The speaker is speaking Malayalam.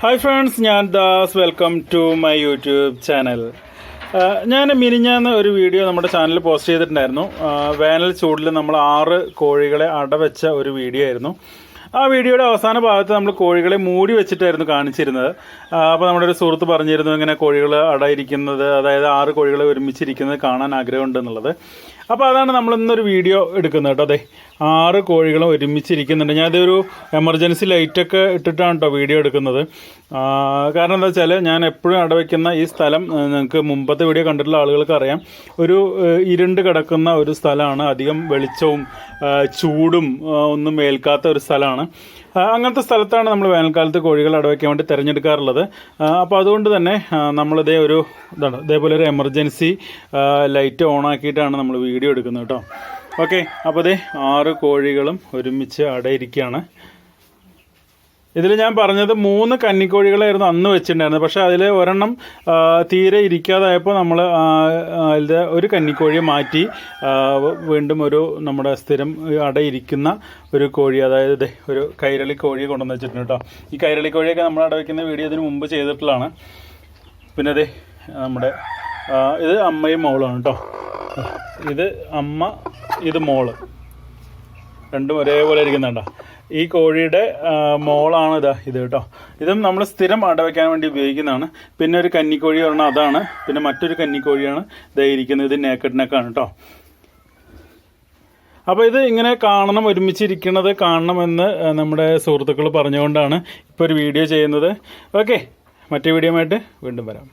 ഹായ് ഫ്രണ്ട്സ് ഞാൻ Das. Welcome to my YouTube channel ഞാൻ മിനിഞ്ഞാന്ന് ഒരു വീഡിയോ നമ്മുടെ ചാനലിൽ പോസ്റ്റ് ചെയ്തിട്ടുണ്ടായിരുന്നു. വേനൽ ചൂടിൽ നമ്മൾ ആറ് കോഴികളെ അടവെച്ച ഒരു വീഡിയോ ആയിരുന്നു. ആ വീഡിയോയുടെ അവസാന ഭാഗത്ത് നമ്മൾ കോഴികളെ മൂടി വെച്ചിട്ടായിരുന്നു കാണിച്ചിരുന്നത്. അപ്പോൾ നമ്മുടെ ഒരു സുഹൃത്ത് പറഞ്ഞിരുന്നു ഇങ്ങനെ കോഴികൾ അടയിരിക്കുന്നത് അതായത് ആറ് കോഴികളെ ഒരുമിച്ചിരിക്കുന്നത് കാണാൻ ആഗ്രഹമുണ്ട് എന്നുള്ളത് അപ്പോൾ അതാണ് നമ്മൾ ഇന്നൊരു വീഡിയോ എടുക്കുന്നത് കേട്ടോ. അതെ ആറ് കോഴികളും ഒരുമിച്ചിരിക്കുന്നുണ്ട്. ഞാനതൊരു എമർജൻസി ലൈറ്റൊക്കെ ഇട്ടിട്ടാണ് കേട്ടോ വീഡിയോ എടുക്കുന്നത്. കാരണം എന്താ വെച്ചാൽ ഞാൻ എപ്പോഴും അടവയ്ക്കുന്ന ഈ സ്ഥലം നിങ്ങൾക്ക് മുമ്പത്തെ വീഡിയോ കണ്ടിട്ടുള്ള ആളുകൾക്ക് അറിയാം. ഒരു ഇരുണ്ട് കിടക്കുന്ന ഒരു സ്ഥലമാണ്. അധികം വെളിച്ചവും ചൂടും ഒന്നും ഏൽക്കാത്ത ഒരു സ്ഥലമാണ്. ആ, അങ്ങനത്തെ സ്ഥലത്താണ് നമ്മൾ വേനൽക്കാലത്ത് കോഴികൾ അടവയ്ക്കാൻ വേണ്ടി തിരഞ്ഞെടുക്കാറുള്ളത്. അപ്പോൾ അതുകൊണ്ട് തന്നെ നമ്മളിതേ ഒരു ഇതാണ് ഇതേപോലെ ഒരു എമർജൻസി ലൈറ്റ് ഓൺ ആക്കിയിട്ടാണ് നമ്മൾ വീഡിയോ എടുക്കുന്നത് കേട്ടോ. ഓക്കെ അപ്പോൾ അതേ ആറ് കോഴികളും ഒരുമിച്ച് അടയിരിക്കുകയാണ്. ഇതിൽ ഞാൻ പറഞ്ഞത് മൂന്ന് കന്നിക്കോഴികളായിരുന്നു അന്ന് വെച്ചിട്ടുണ്ടായിരുന്നത്. പക്ഷേ അതിൽ ഒരെണ്ണം തീരെ ഇരിക്കാതായപ്പോൾ നമ്മൾ അതിൽ ഒരു കന്നിക്കോഴിയെ മാറ്റി വീണ്ടും ഒരു നമ്മുടെ സ്ഥിരം അടയിരിക്കുന്ന ഒരു കോഴി അതായത് ഒരു കൈരളി കോഴിയെ കൊണ്ടുവന്ന് വെച്ചിട്ടുണ്ട് കേട്ടോ. ഈ കൈരളി കോഴിയൊക്കെ നമ്മൾ അട വയ്ക്കുന്ന വീഡിയോ ഇതിന് മുമ്പ് ചെയ്തിട്ടുള്ളതാണ്. പിന്നെ അതെ നമ്മുടെ ഇത് അമ്മയും മോളാണ് കേട്ടോ. ഇത് അമ്മ ഇത് മോൾ. രണ്ടും ഒരേപോലെ ഇരിക്കുന്നുണ്ടോ. ഈ കോഴിയുടെ മോളാണ് ഇതാ ഇത് കേട്ടോ. ഇതും നമ്മൾ സ്ഥിരം അടവയ്ക്കാൻ വേണ്ടി ഉപയോഗിക്കുന്നതാണ്. പിന്നെ ഒരു കന്നിക്കോഴി പറഞ്ഞാൽ അതാണ്. പിന്നെ മറ്റൊരു കന്നിക്കോഴിയാണ് ഇതായി ഇരിക്കുന്നത്. ഇത് നേക്കഡ് നെക്കാണ് കേട്ടോ. അപ്പോൾ ഇത് ഇങ്ങനെ കാണണം ഒരുമിച്ചിരിക്കുന്നത് കാണണമെന്ന് നമ്മുടെ സുഹൃത്തുക്കൾ പറഞ്ഞുകൊണ്ടാണ് ഇപ്പോൾ ഒരു വീഡിയോ ചെയ്യുന്നത്. ഓക്കെ മറ്റേ വീഡിയോ വീണ്ടും വരാം.